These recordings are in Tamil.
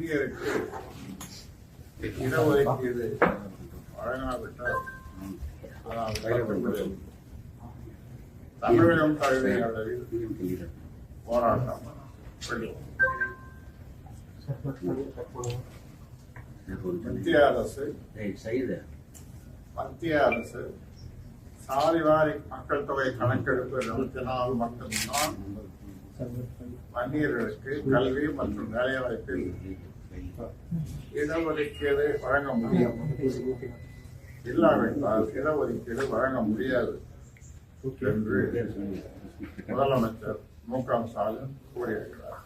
வன்னியருக்கு இடஒதுக்கீடு வழங்காவிட்டால் தமிழகம் தழுவிய அளவில் போராட்டம். மத்திய அரசு மத்திய அரசு சாதிவாரி மக்கள் தொகை கணக்கெடுப்பு நடத்தினால் மட்டும்தான். வன்னியர்களுக்கு கல்வி மற்றும் வேலைவாய்ப்பில் இடஒதுக்கீடு வழங்க முடியும். இல்லாவிட்டால் இடஒதுக்கீடு வழங்க முடியாது என்று முதலமைச்சர் மு க ஸ்டாலின் கூறியிருக்கிறார்.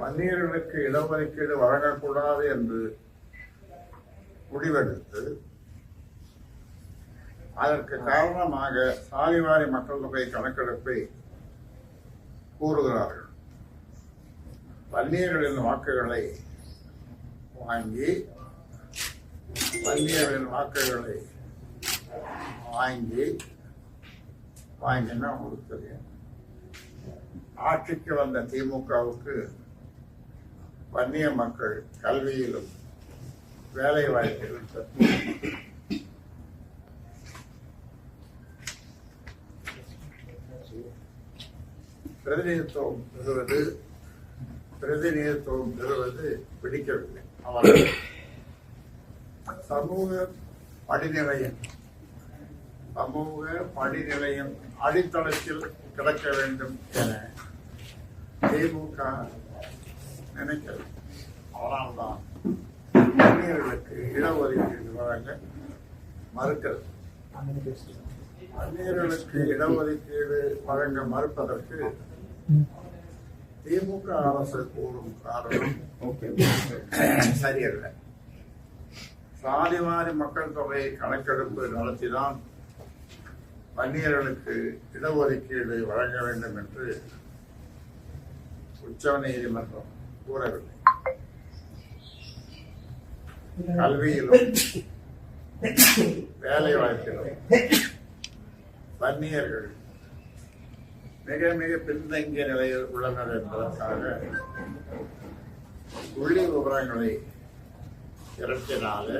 வன்னியர்களுக்கு இடஒதுக்கீடு வழங்கக்கூடாது என்று முடிவெடுத்து அதற்கு காரணமாக சாதிவாரி மக்கள் தொகை கணக்கெடுப்பை கூறுகிறார்கள். வன்னியர்களின் வாக்குகளை வாங்கி வன்னியர்களின் வாக்குகளை வாங்கி வாங்கினா உங்களுக்கு தெரியும். ஆட்சிக்கு வந்த திமுகவுக்கு வன்னிய மக்கள் கல்வியிலும் வேலை வாய்ப்பிலும் பிரதிநிதித்துவம் பெறுவது பிரதிநிதித்துவம் பெறுவது பிடிக்கவில்லை. அவர்கள் சமூக படிநிலையம். சமூக படிநிலையம் அடித்தளத்தில் கிடக்க வேண்டும் என திமுக நினைக்கிறது. அதனால்தான் வன்னியர்களுக்கு இடஒதுக்கீடு வழங்க மறுக்கிறது. வன்னியர்களுக்கு இடஒதுக்கீடு வழங்க மறுப்பதற்கு திமுக அரசு கூறும் காரணம். சரியல்ல. சாதிவாரி மக்கள் தொகை கணக்கெடுப்பு நடத்திதான் வன்னியர்களுக்கு இடஒதுக்கீடு வழங்க வேண்டும் என்று உச்ச நீதிமன்றம் கூறவில்லை. கல்வியிலும் வேலை வாய்ப்பிலும் வன்னியர்கள் மிக மிக பின்தங்கிய நிலையில் உள்ளனர் என்பதற்காக புள்ளி விவரங்களை திரட்டினாலே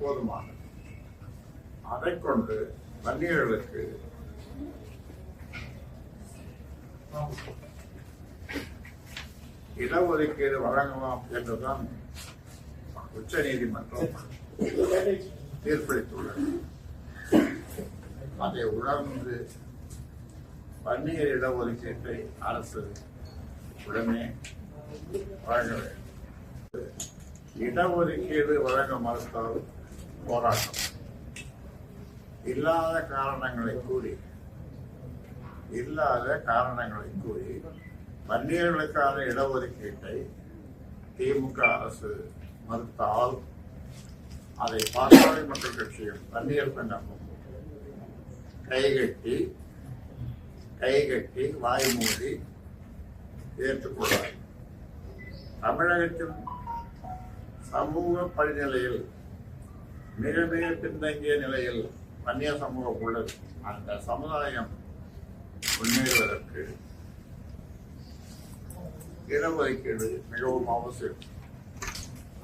போதுமானது. அதை கொண்டு வன்னியர்களுக்கு இடஒதுக்கீடு வழங்கலாம் என்றுதான் உச்ச நீதிமன்றம் தீர்ப்பளித்துள்ளது. அதை உணர்ந்து வன்னியர் இடஒதுக்கீட்டை அரசு உடனே வழங்க வேண்டும் இடஒதுக்கீடு வழங்க மறுத்தால் போராட்டம். இல்லாத காரணங்களை கூறி இல்லாத காரணங்களை கூறி வன்னியர்களுக்கான இடஒதுக்கீட்டை திமுக அரசு மறுத்தால் அதை பாட்டாளி மக்கள் கட்சியும் வன்னியர் சங்கமும் கைகட்டி கைகட்டி வாய் மூடி ஏற்றுக்கொள்வார் தமிழகத்தின் சமூக படிநிலையில் மிக மிக பின்தங்கிய நிலையில் வன்னிய சமூகம் உள்ளது அந்த சமுதாயம் முன்னேறுவதற்கு இடஒதுக்கீடு மிகவும் அவசியம்.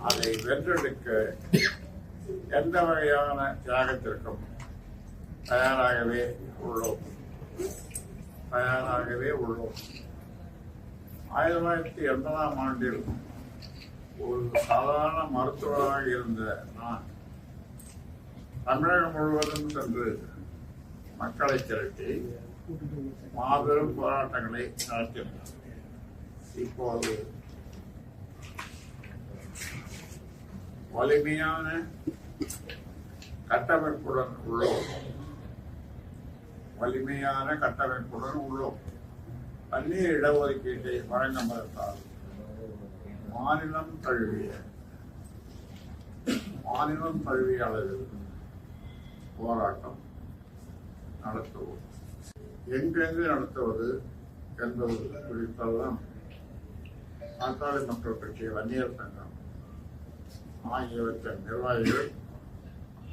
அதை வென்றெடுக்க எந்த வகையான தியாகத்திற்கும் தயாராகவே உள்ளோம். தயாராகவே உள்ளோம். ஆயிரத்தி தொள்ளாயிரத்தி எண்பதாம் ஆண்டில் ஒரு சாதாரண மருத்துவராக இருந்த நான் தமிழகம் முழுவதும் சென்று மக்களை திரட்டி மாபெரும் போராட்டங்களை நடத்தினேன் இப்போது வலிமையான கட்டமைப்புடன் உள்ளோம். வலிமையான கட்டமைப்புடன் உள்ளோம். பள்ளிய இடஒதுக்கீட்டை வழங்க மறுத்தால் மாநிலம் தழுவிய மாநிலம் தழுவிய அளவில் போராட்டம் நடத்துவோம். எங்கெங்கு நடத்துவது என்பது குறித்தெல்லாம் பாட்டாளி மக்கள் கட்சி வன்னியர் சங்கம் ஆகியவற்றின் நிர்வாகிகள்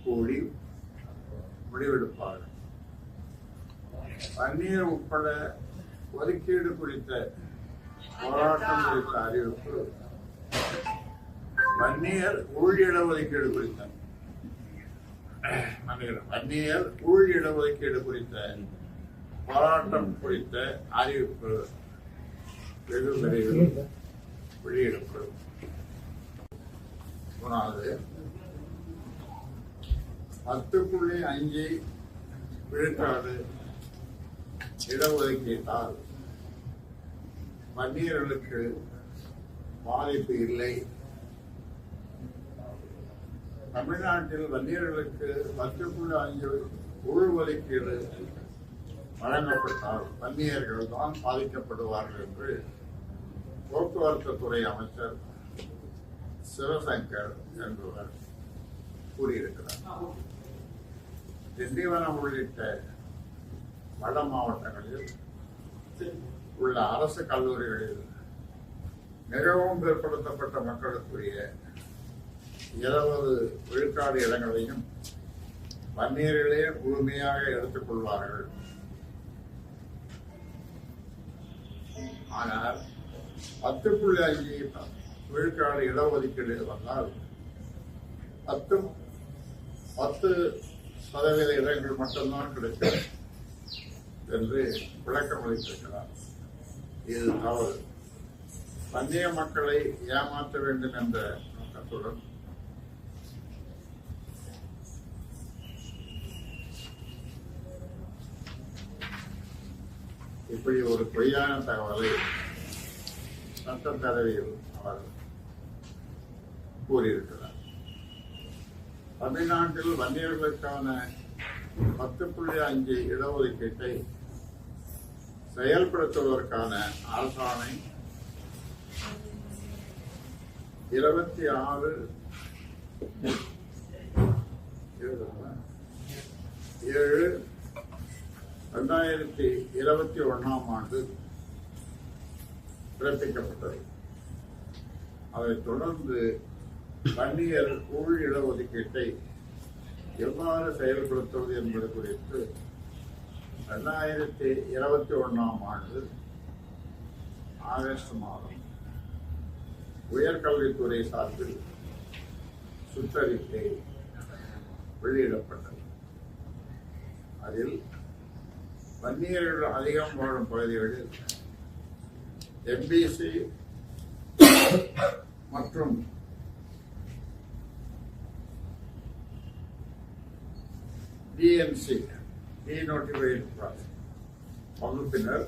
கூடி முடிவெடுப்பார்கள். வன்னியர் உட்பட ஒதுக்கீடு குறித்த போராட்டம் குறித்த அறிவிப்பு. வன்னியர் ஊழியிட ஒதுக்கீடு குறித்த. வன்னியர் ஊழியிட குறித்த போராட்டம் குறித்த அறிவிப்பு வெகு விரைவில் வெளியிடப்படும். மூணாவது பத்து புள்ளி அஞ்சு விழுக்காடு. இடஒதுக்கீட்டால் வன்னியர்களுக்கு பாதிப்பு இல்லை. தமிழ்நாட்டில் வன்னியர்களுக்கு பத்து புள்ளி அஞ்சு உள்ஒதுக்கீடு வழங்கப்பட்டால் வன்னியர்கள் தான் பாதிக்கப்படுவார்கள் என்று போக்குவரத்து துறை அமைச்சர் சிவசங்கர் என்பவர் கூறியிருக்கிறார். திண்டிவனம் உள்ளிட்ட வட மாவட்டங்களில் உள்ள அரசு கல்லூரிகளில் மிகவும் பிற்படுத்தப்பட்ட மக்களுக்குரிய இருபது விழுக்காடு இடங்களையும் பன்னீரிலே முழுமையாக எடுத்துக்கொள்வார்கள் ஆனால் பத்து புள்ளி அஞ்சு விழுக்காடு இடஒதுக்கீடு வந்தால் பத்து பத்து சதவீத இடங்கள் மட்டும்தான் கிடைக்கும். என்று விளக்கம் அளித்திருக்கிறார். இது தவறு. வன்னிய மக்களை ஏமாற்ற வேண்டும் என்ற நோக்கத்துடன் இப்படி ஒரு பொய்யான தகவலை சட்டப்பேரவையில் அவர் கூறியிருக்கிறார். தமிழ்நாட்டில் வன்னியர்களுக்கான பத்து புள்ளி அஞ்சு இடஒதுக்கீட்டை செயல்படுத்துவதற்கான அரசாணை இருபத்தி ஆறு. ஏழு. ரெண்டாயிரத்தி இருபத்தி ஒண்ணாம் ஆண்டு பிறப்பிக்கப்பட்டது. அதைத் தொடர்ந்து வன்னியர் உள் இடஒதுக்கீட்டை எவ்வாறு செயல்படுத்துவது என்பது குறித்து ரெண்டாயிரத்தி இருபத்தி ஒன்றாம் ஆண்டு ஆகஸ்ட் மாதம் உயர்கல்வித்துறை சார்பில் சுற்றறிக்கை வெளியிடப்பட்டது. அதில் வன்னியர்கள் அதிகம் வாழும் பகுதிகளில் எம்பிசி மற்றும் டிஎன்சி டிநோட்டிஃபைட் வகுப்பினர்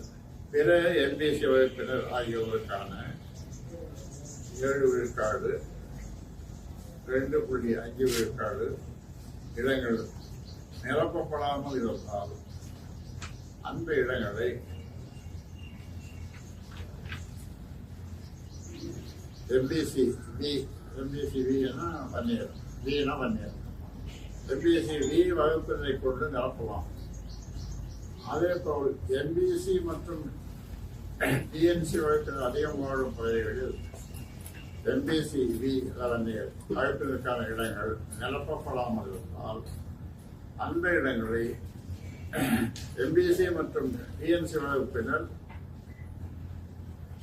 பிற எம்பிசி வகுப்பினர் ஆகியோருக்கான ஏழு விழுக்காடு ரெண்டு புள்ளி அஞ்சு விழுக்காடு இடங்கள் நிரப்பப்படாமல் இருந்தால் அந்த இடங்களை எம்பிசி வி எம்பிசி வினா வன்னியர் வினா வன்னியர் எம்பிசி வி வகுப்பினரை கொண்டு நிரப்பலாம். அதே போல் எம்பிசி மற்றும் டிஎன்சி வழக்கில் அதிகம் வாழும் பகுதிகளில் எம்பிசி வி வன்னியர் வகுப்பினருக்கான இடங்கள் நிரப்பப்படாமல் இருந்தால் அந்த இடங்களை எம்பிசி மற்றும் டிஎன்சி வகுப்பினர்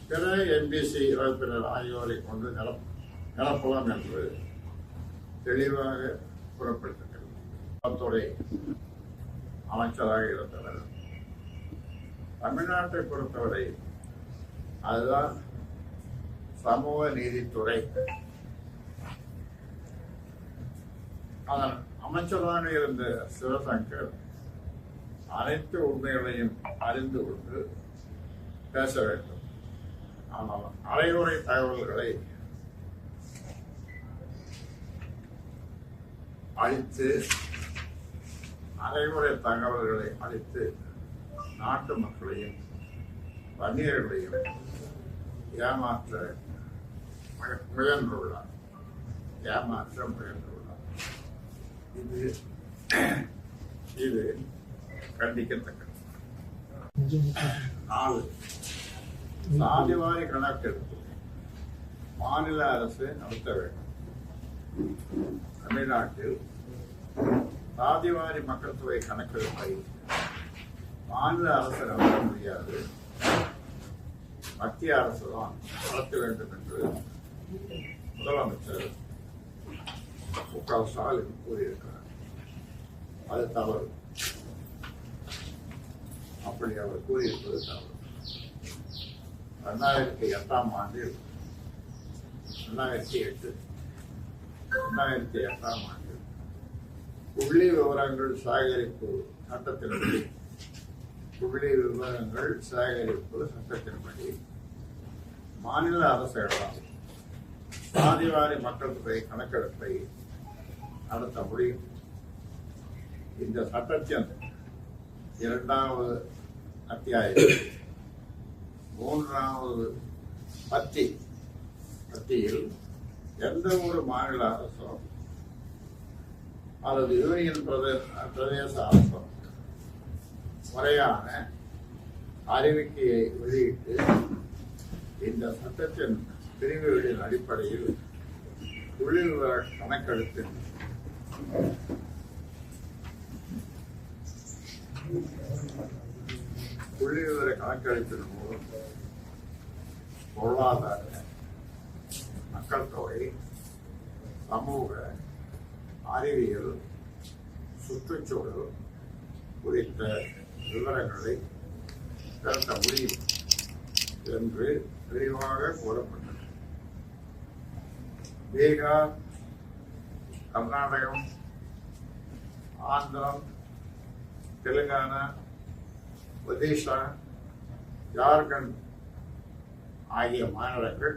பிற எம்பிசி வகுப்பினர் ஆகியோரை கொண்டு நில நிரப்பலாம் என்று தெளிவாக கூறப்பட்டிருக்கிறது அமைச்சராக இருந்தவர் தமிழ்நாட்டை பொறுத்தவரை அதுதான் சமூக நீதித்துறை. அதன் அமைச்சராக இருந்த சிவசங்கர் அனைத்து உண்மைகளையும் அறிந்து கொண்டு பேச வேண்டும். ஆனால் அரைகுறை தகவல்களை அழித்து அரைகுறை தகவல்களை அழித்து நாட்டு மக்களையும் வணிகர்களையும் ஏமாற்ற முயன்றுள்ளார். ஏமாற்ற முயன்றுள்ளார். இது இது கண்டிக்கத்தக்கது. நாலு சாதிவாரி கணக்கெடுப்பு மாநில அரசு நடத்த வேண்டும். தமிழ்நாட்டில் சாதிவாரி மக்கள் தொகை கணக்கெடுப்பை மாநில அரசு நடத்த முடியாது. மத்திய அரசு தான் நடத்த வேண்டும் என்று முதலமைச்சர் மு க ஸ்டாலின் கூறியிருக்கிறார். அது தவறு. அப்படி அவர் கூறியிருப்பது தவறு. ரெண்டாயிரத்தி எட்டாம் ஆண்டில் ரெண்டாயிரத்தி எட்டு ரெண்டாயிரத்தி எட்டாம் ஆண்டில் புள்ளி விவரங்கள் சேகரிப்பு சட்டத்தின்படி புள்ளி விவரங்கள் சேகரிப்பு சட்டத்தின்படி மாநில அரசுகளால் சாதிவாரி மக்கள் தொகை கணக்கெடுப்பை நடத்த முடியும். இந்த சட்டத்தின் இரண்டாவது அத்தியாயம் மூன்றாவது பத்தி. பத்தியில் எந்த ஒரு மாநில அரசும் அல்லது யூனியன் பிரதேச பிரதேச அரசும் முறையான அறிவிக்கையை வெளியிட்டு இந்த சட்டத்தின் பிரிவுகளின் அடிப்படையில் புள்ளி விவர கணக்கெடுப்பின் கணக்கெடுப்பின் மூலம் பொருளாதார மக்கள் தொகை சமூக அறிவியல் சுற்றுச்சூழல் குறித்த விவரங்களை திரட்ட முடியும் என்று தெளிவாக கூறப்பட்டது. பீகார் கர்நாடகம் ஆந்திரம் தெலுங்கானா ஒடிஷா ஜார்க்கண்ட் ஆகிய மாநிலங்கள்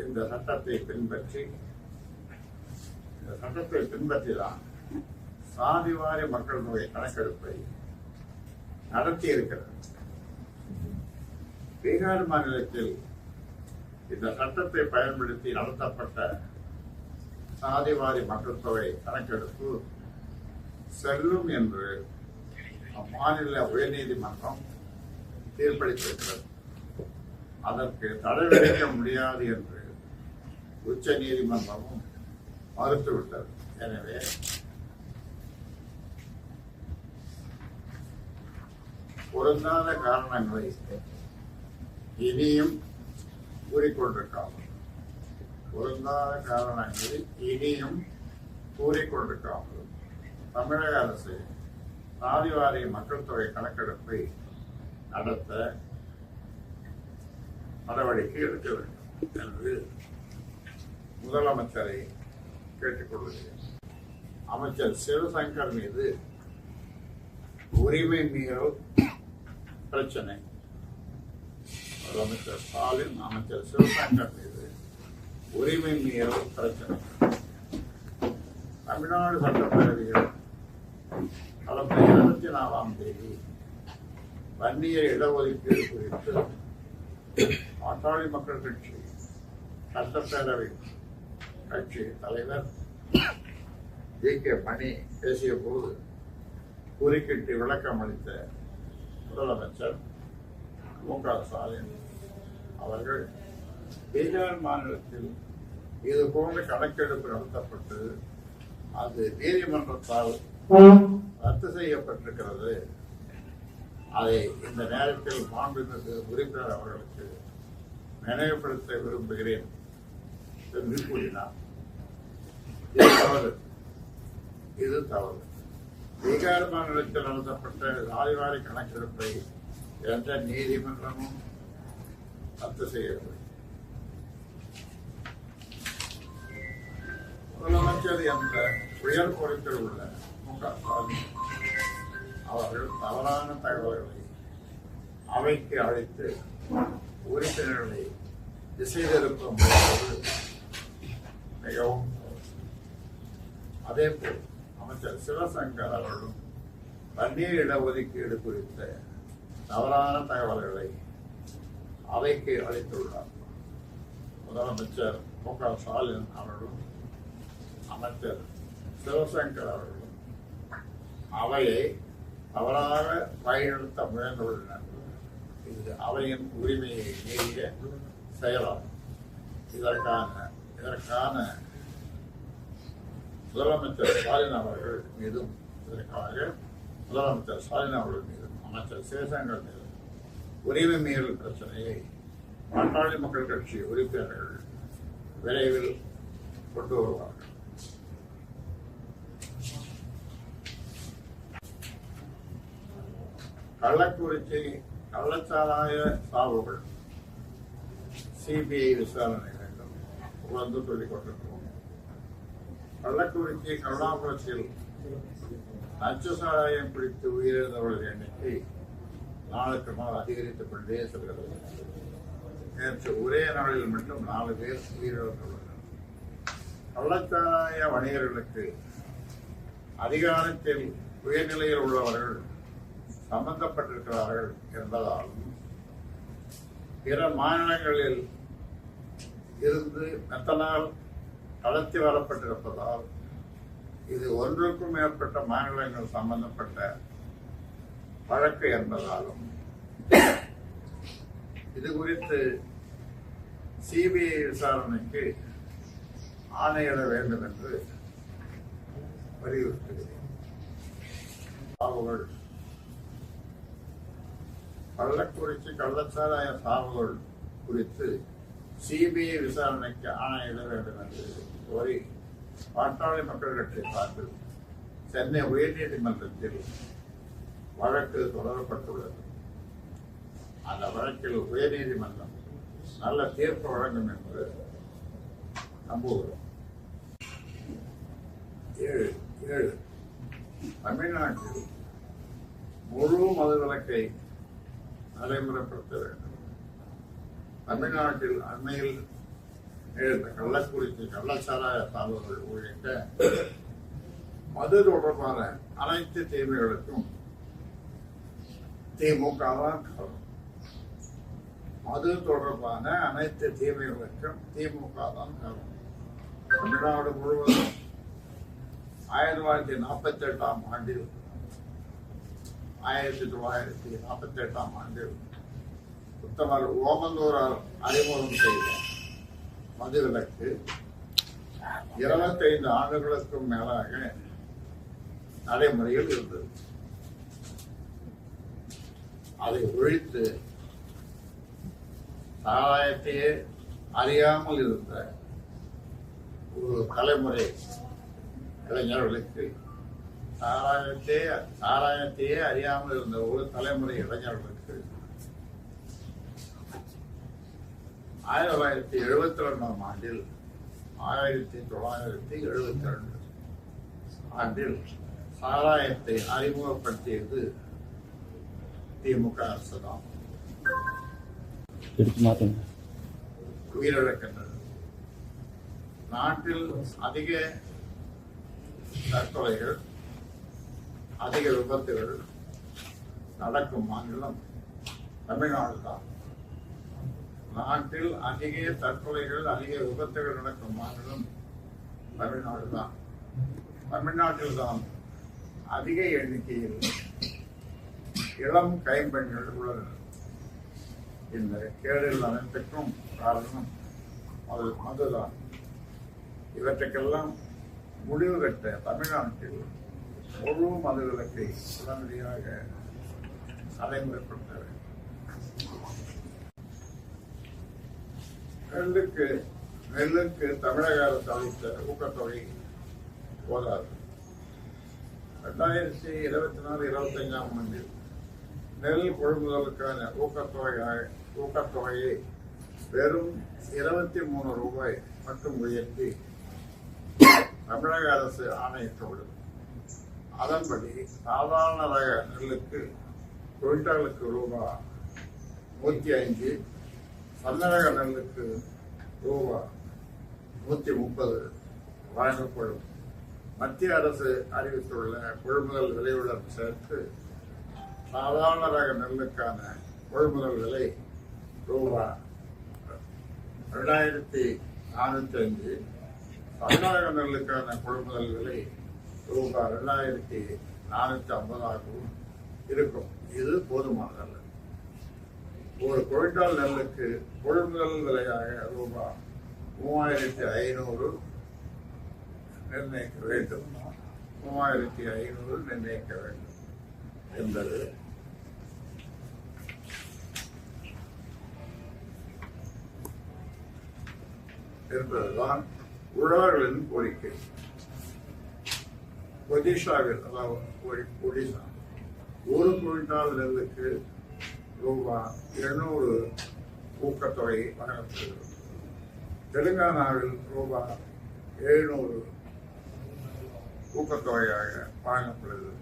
இந்த சட்டத்தை பின்பற்றி இந்த சட்டத்தை பின்பற்றி தான் சாதிவாரி மக்கள் தொகை கணக்கெடுப்பை நடத்தி இருக்கிறது பீகார் மாநிலத்தில் இந்த சட்டத்தை பயன்படுத்தி நடத்தப்பட்ட சாதிவாரி மக்கள் தொகை கணக்கெடுப்பு செல்லும் என்று அம்மாநில உயர்நீதிமன்றம் தீர்ப்பளித்திருக்கிறது. அதற்கு தடை விதிக்க முடியாது என்று உச்ச நீதிமன்றமும் மறுத்துவிட்டது. எனவே பொருந்தாத காரணங்களை இனியும் கூறிக்கொண்டிருக்காமல். பொருந்தாத காரணங்களை இனியும் கூறிக்கொண்டிருக்காமல். தமிழக அரசு சாதிவாரி மக்கள் தொகை கணக்கெடுப்பை நடத்த நடவடிக்கை எடுக்க வேண்டும் என்று முதலமைச்சரை கேட்டுக்கொள்கிறேன். அமைச்சர் சிவசங்கர் மீது உரிமை மீறல் பிரச்சனை. முதலமைச்சர் ஸ்டாலின் அமைச்சர் சிவசங்கர் மீது உரிமை மீறல் பிரச்சனை. தமிழ்நாடு சட்டப்பேரவையில் கடந்த இருபத்தி நாலாம் தேதி வன்னிய இடஒதுக்கீடு குறித்து பாட்டாளி மக்கள் கட்சி சட்டப்பேரவை கட்சி தலைவர் ஜி கே மணி பேசிய போது குறுக்கிட்டு விளக்கம் அளித்த முதலமைச்சர் மு க ஸ்டாலின் அவர்கள் பீகார் மாநிலத்தில் இது போன்ற கணக்கெடுப்பு நடத்தப்பட்டு அது நீதிமன்றத்தால் ரத்து செய்யப்பட்டிருக்கிறது. அதை இந்த நேரத்தில் மாண்புமிகு உறுப்பினர் அவர்களுக்கு நினைவுபடுத்த விரும்புகிறேன் என்று கூறினார். இது தவறு. இது தவறு. பீகார் மாநிலத்தில் நடத்தப்பட்ட ஆய்வாரி கணக்கெடுப்பை எந்த நீதிமன்றமும் ரத்து செய்யவில்லை. முதலமைச்சர் என்ற உயர் பொறுப்பில் உள்ள மு க ஸ்டாலின் அவர்கள் தவறான தகவல்களை அவைக்கு அழைத்து உறுப்பினர்களை திசை திருப்ப மிகவும் அதே போல் அமைச்சர் சிவசங்கர் அவர்களும் தண்ணீர் இடஒதுக்கீடு குறித்த தவறான தகவல்களை அவைக்கு அளித்துள்ளார். முதலமைச்சர் மு க ஸ்டாலின் அவர்களும் அமைச்சர் சிவசங்கர் அவர்களும் அவையை தவறாக வழிநடத்த முயன்றுள்ளனர். இது அவையின் உரிமையை மீறிய செயலாகும். இதற்கான இதற்கான முதலமைச்சர் ஸ்டாலின் அவர்கள் மீதும் இதற்காக முதலமைச்சர் ஸ்டாலின் அவர்கள் மீதும் அமைச்சர் சிவசங்கர் மீதும் உரிமை மீறல் பிரச்சனையை பாட்டாளி மக்கள் கட்சி உறுப்பினர்கள் விரைவில் கொண்டு வருவார்கள். கள்ளக்குறிச்சி கள்ளச்சாராய சாவுகள் சிபிஐ விசாரணை வேண்டும் வந்து சொல்லிக் கொண்டிருக்கிறோம். கள்ளக்குறிச்சி கருணாபுரத்தில் நச்சு சாராயம் பிடித்து உயிரிழந்தவர்கள் எண்ணிக்கை நாளுக்கு நாள் அதிகரித்துக் கொண்டே செல்கிறது. நேற்று ஒரே நாளில் மட்டும் நாலு பேர் உயிரிழந்துள்ளனர். கள்ளச்சாராய வணிகர்களுக்கு அதிகாரத்தில் உயர்நிலையில் உள்ளவர்கள் சம்பந்தப்பட்டிருக்கிறார்கள் என்பதாலும் பிற மாநிலங்களில் இருந்து மெத்தனால் கடத்தி வரப்பட்டிருப்பதால் இது ஒன்றுக்கும் மேற்பட்ட மாநிலங்கள் சம்பந்தப்பட்ட வழக்கு என்பதாலும் இது குறித்து சிபிஐ விசாரணைக்கு ஆணையிட வேண்டும் என்று வலியுறுத்துகிறேன். சாவுகள் கள்ளக்குறிச்சி கள்ளச்சாராய சாவுகள் குறித்து சிபிஐ விசாரணைக்கு ஆணையிட வேண்டும் என்று கோரி பாட்டாளி மக்கள் கட்சி சார்பில் சென்னை உயர்நீதிமன்றத்தில் வழக்கு தொடரப்பட்டுள்ளது. அந்த வழக்கில் உயர்நீதிமன்றம் நல்ல தீர்ப்பு வழங்கும் என்று நம்புகிறோம். ஏழு ஏழு. தமிழ்நாட்டில் முழு மதுவிலக்கை நடைமுறைப்படுத்த வேண்டும். தமிழ்நாட்டில் அண்மையில் நிகழ்ந்த கள்ளக்குறிச்சி கள்ளச்சாராய தாழ்வுகள் உள்ளிட்ட மது தொடர்பான அனைத்து தீமைகளுக்கும் திமுக தான் காரணம். மது தொடர்பான அனைத்து தீமைகளுக்கும் திமுக தான் காரணம். தமிழ்நாடு முழுவதும் ஆயிரத்தி தொள்ளாயிரத்தி நாற்பத்தி எட்டாம் ஆண்டில் ஆயிரத்தி தொள்ளாயிரத்தி நாற்பத்தி எட்டாம் ஆண்டில் உத்தமர் ஓமந்தூரால் அறிமுகம் செய்த மதுவிலக்கு இருபத்தைந்து ஆண்டுகளுக்கும் மேலாக நடைமுறையில் இருந்தது. அதை ஒழித்து சாராயத்தையே அறியாமல் இருந்த ஒரு தலைமுறை இளைஞர்களுக்கு சாராயத்தையே சாராயத்தையே அறியாமல் இருந்த ஒரு தலைமுறை இளைஞர்களுக்கு ஆயிரத்தி தொள்ளாயிரத்தி எழுபத்தி ரெண்டாம் ஆண்டில் ஆயிரத்தி தொள்ளாயிரத்தி எழுபத்தி ரெண்டு ஆண்டில் சாராயத்தை அறிமுகப்படுத்தியது திமுக அரசு தான் உயிரிழக்கின்றது. நாட்டில் அதிக தற்கொலைகள் அதிக விபத்துகள் நடக்கும் மாநிலம் தமிழ்நாடு தான் நாட்டில் அதிக தற்கொலைகள் அதிக விபத்துகள் நடக்கும் மாநிலம் தமிழ்நாடு தான் தமிழ்நாட்டில் தான் அதிக எண்ணிக்கையில் இளம் கைம்பெண்கள் உள்ளனர். இந்த கேடுகள் அனைத்துக்கும் காரணம் அது மதுதான் இவற்றுக்கெல்லாம் முடிவு கட்ட தமிழ்நாட்டில் முழு மதுவிலக்கை உடனடியாக நடைமுறைப்படுத்த வேண்டும். நெல்லுக்கு நெல்லுக்கு தமிழக அரசு அளித்த ஊக்கத்தொகை போதாது. ரெண்டாயிரத்தி இருபத்தி நாலு இருபத்தஞ்சாம் ஆண்டில் நெல் கொள்முதலுக்கான ஊக்கத்தொகை ஊக்கத்தொகையை வெறும் இருபத்தி மூணு ரூபாய் மட்டும் உயர்த்தி தமிழக அரசு ஆணையிட்டுள்ளது. அதன்படி சாதாரண ரக நெல்லுக்கு குவிண்டாலுக்கு ரூபாய் நூற்றி ஐந்து சன்னரக நெல்லுக்கு ரூபா நூற்றி முப்பது வழங்கப்படும். மத்திய அரசு அறிவித்துள்ள கொள்முதல் விலையுடன் சேர்த்து சாதாரண ரக நெல்லுக்கான கொள்முதல் விலை ரூபா ரெண்டாயிரத்தி நானூத்தி அஞ்சு தமிழக நெல்லுக்கான கொள்முதல் விலை ரூபாய் ரெண்டாயிரத்தி நானூத்தி ஐம்பதாகவும் இருக்கும். இது போதுமானதல்ல. ஒரு குவிண்டால் நெல்லுக்கு கொள்முதல் விலையாக ரூபாய் மூவாயிரத்தி ஐநூறு நிர்ணயிக்க வேண்டும். மூவாயிரத்தி ஐநூறு நிர்ணயிக்க வேண்டும் என்பது என்பதுதான் உழவர்களின் கோரிக்கை. ஒடிசாவில் அதாவது ஒடிசா ஒரு குவிண்டால் நெல்லுக்கு ரூபாய் இருநூறு ஊக்கத்தொகை வழங்கப்படுகிறது. தெலுங்கானாவில் ரூபாய் எழுநூறு ஊக்கத்தொகையாக வழங்கப்படுகிறது.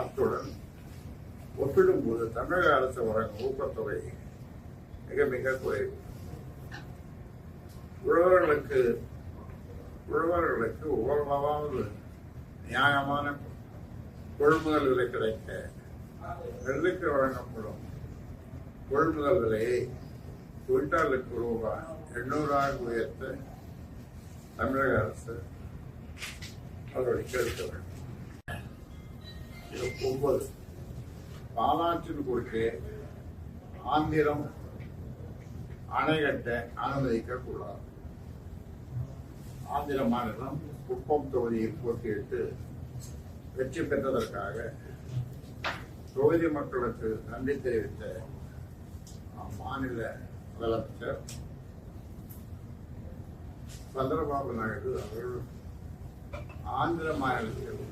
அத்துடன் ஒப்பிடும்போது தமிழக அரசு வழங்கும் ஊக்கத்தொகை மிக மிக குறைவு. உழவர்களுக்கு உழவர்களுக்கு ஓரளவாவது நியாயமான கொள்முதல் விலை கிடைக்க நெல்லுக்கு வழங்கப்படும் கொள்முதல் விலையை குவிண்டாலுக்கு ரூபாய் எண்ணூறாக உயர்த்த தமிழக அரசு நடவடிக்கை எடுக்க வேண்டும். ஒன்பது. பாலாற்றின் குறுக்கே ஆந்திரம் அணை கட்ட அனுமதிக்க கூடாது ஆந்திர மாநிலம் குப்பம் தொகுதியில் போட்டியிட்டு வெற்றி பெற்றதற்காக தொகுதி மக்களுக்கு நன்றி தெரிவித்த அம்மாநில முதலமைச்சர் சந்திரபாபு நாயுடு அவர்கள் ஆந்திர மாநிலத்தில்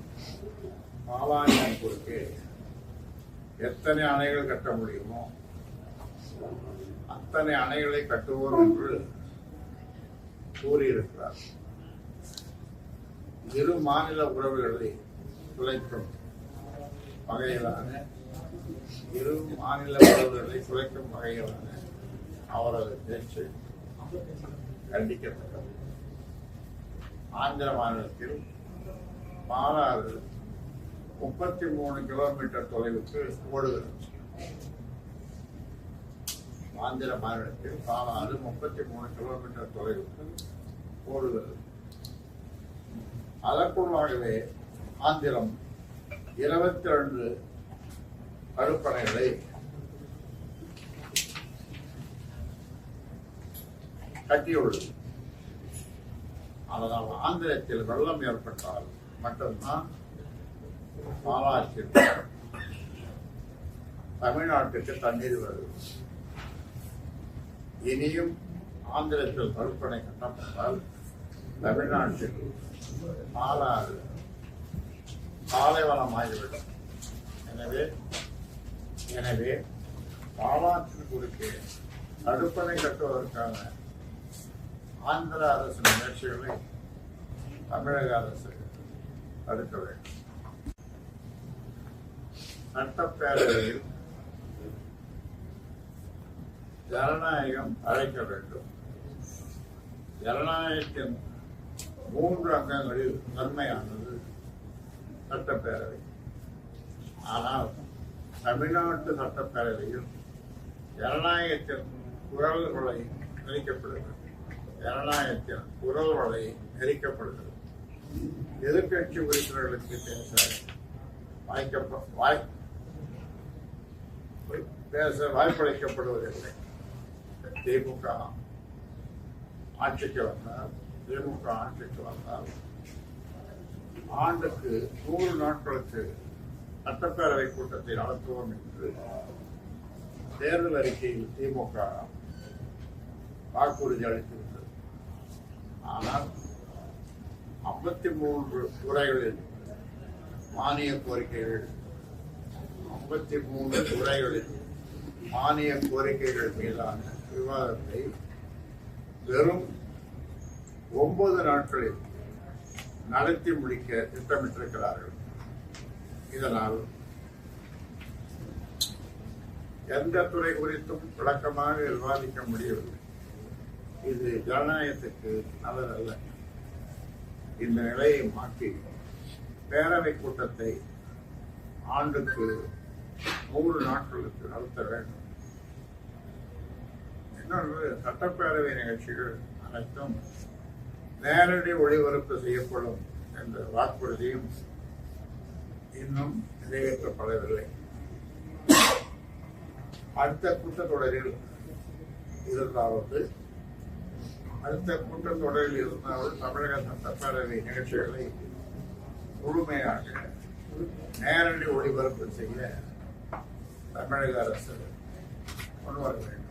பாலாற்றின் குறுக்கே எத்தனை அணைகள் கட்ட முடியுமோ அத்தனை அணைகளை கட்டுவோம் என்று கூறியிருக்கிறார். இரு மாநில உறவுகளை குலைக்கும் வகையிலான இரு மாநில உறவுகளை குறைக்கும் வகையிலான அவரது பேச்சு கண்டிக்கப்பட்டது. ஆந்திர மாநிலத்தில் பாலாறு முப்பத்தி மூணு கிலோமீட்டர் தொலைவுக்கு ஓடுகிறது. ஆந்திர மாநிலத்தில் பாலாறு முப்பத்தி மூணு கிலோமீட்டர் தொலைவுக்கு ஓடுகிறது. அதற்குள்ளாகவே ஆந்திரம் இருபத்தி ரெண்டு தடுப்பணைகளை கட்டியுள்ளது. அதனால் ஆந்திரத்தில் வெள்ளம் ஏற்பட்டால் மட்டும்தான் பாலாற்றில் தமிழ்நாட்டுக்கு தண்ணீர் வருது. இனியும் ஆந்திரத்தில் கருப்பனை கட்டப்பட்டால் தமிழ்நாட்டில் பாலாறு பாலைவனமாகிவிடும் எனவே பாலாற்றின் குறுக்கே தடுப்பணை கட்டுவதற்கான ஆந்திர அரசின் முயற்சிகளை தமிழக அரசு தடுக்க வேண்டும். சட்டப்பேரவையில் ஜனநாயகம் அழைக்க வேண்டும். ஜனநாயகத்தின் மூன்று அங்கங்களில் நன்மையானது சட்டப்பேரவை ஆனால் தமிழ்நாட்டு சட்டப்பேரவையில் ஜனநாயகத்தின் குரல் வலை நெறிக்கப்படுகிறது ஜனநாயகத்தின் குரல் வலை நெறிக்கப்படுகிறது எதிர்க்கட்சி உறுப்பினர்களுக்கு பேச வாய்க்கப்ப வாய் பேச வாய்ப்பளிக்கப்படுவதில்லை. திமுக ஆட்சிக்கு வந்தால் திமுக ஆட்சிக்கு வந்தால் ஆண்டுக்கு நூறு நாட்களுக்கு சட்டப்பேரவை கூட்டத்தை நடத்துவோம் என்று தேர்தல் அறிக்கையில் திமுக வாக்குறுதி அளித்திருந்தது. ஆனால் ஐம்பத்தி மூன்று துறைகளில் மானிய கோரிக்கைகள் ஐம்பத்தி மூன்று துறைகளில் மானிய கோரிக்கைகள் மீதான விவாதத்தை வெறும் ஒன்பது நாட்களில் நடத்தி முடிக்க திட்டமிட்டிருக்கிறார்கள். இதனால் எந்த துறை குறித்தும் விளக்கமாக விவாதிக்க முடியவில்லை. இது ஜனநாயகத்துக்கு நல்லதல்ல. இந்த நிலையை மாற்றி பேரவை கூட்டத்தை ஆண்டுக்கு மூன்று நாட்களுக்கு நடத்த வேண்டும். இன்னொன்று சட்டப்பேரவை நிகழ்ச்சிகள் அனைத்தும் நேரடி ஒளிபரப்பு செய்யப்படும் என்ற வாக்குறுதியும் இன்னும் நிறைவேற்றப்படவில்லை. அடுத்த கூட்டத்தொடரில் இருந்தாவது அடுத்த கூட்டத்தொடரில் இருந்தாவது தமிழக சட்டப்பேரவை நிகழ்ச்சிகளை முழுமையாக நேரடி ஒளிபரப்பு செய்ய தமிழக அரசு முன்வர வேண்டும்.